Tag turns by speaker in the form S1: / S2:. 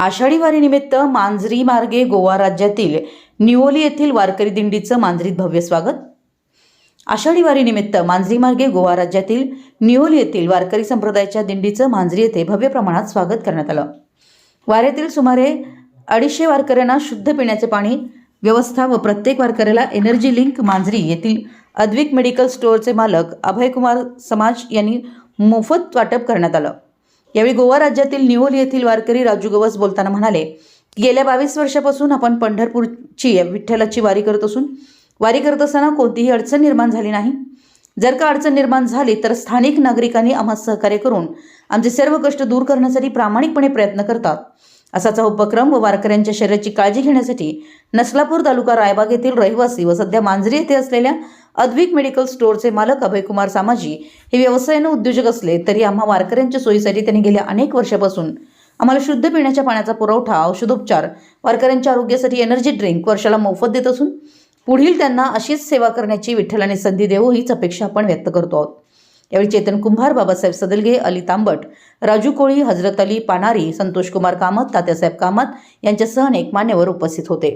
S1: आषाढी वारीनिमित्त मांजरी मार्गे गोवा राज्यातील निओली येथील वारकरी दिंडीचं मांजरीत भव्य स्वागत. आषाढी वारीनिमित्त मांजरी मार्गे गोवा राज्यातील निओली येथील वारकरी संप्रदायाच्या दिंडीचं मांजरी येथे भव्य प्रमाणात स्वागत करण्यात आलं. वाऱ्यातील सुमारे अडीचशे वारकऱ्यांना शुद्ध पिण्याचे पाणी व्यवस्था व प्रत्येक वारकऱ्याला एनर्जी लिंक मांजरी येथील अद्विक मेडिकल स्टोअरचे मालक अभयकुमार समाज यांनी मोफत वाटप करण्यात आलं. यावेळी गोवा राज्यातील निओल येथील वारकरी राजू गवस बोलताना म्हणाले गेल्या बावीस वर्षापासून आपण पंढरपूरची विठ्ठलाची वारी करत असून वारी करत असताना कोणतीही अडचण निर्माण झाली नाही. जर का अडचण निर्माण झाली तर स्थानिक नागरिकांनी आम्हाला सहकार्य करून आमचे सर्व कष्ट दूर करण्यासाठी प्रामाणिकपणे प्रयत्न करतात. असाच हा उपक्रम व वारकऱ्यांच्या शरीराची काळजी घेण्यासाठी नसलापूर तालुका रायबाग येथील रहिवासी व सध्या मांजरी येथे असलेल्या अद्विक मेडिकल स्टोअरचे मालक अभयकुमार सामाजी हे व्यवसायानं उद्योजक असले तरी आम्हा वारकऱ्यांच्या सोयीसाठी त्यांनी गेल्या अनेक वर्षापासून आम्हाला शुद्ध पिण्याच्या पाण्याचा पुरवठा औषधोपचार वारकऱ्यांच्या आरोग्यासाठी एनर्जी ड्रिंक वर्षाला मोफत देत असून पुढील त्यांना अशीच सेवा करण्याची विठ्ठलाने संधी देवो हीच अपेक्षा आपण व्यक्त करतो आहोत. यावेळी चेतन कुंभार बाबासाहेब सदलगे अली तांबट राजू कोळी हजरत अली पानारी संतोष कुमार कामत तात्यासाहेब कामत यांच्यासह अनेक मान्यवर उपस्थित होते.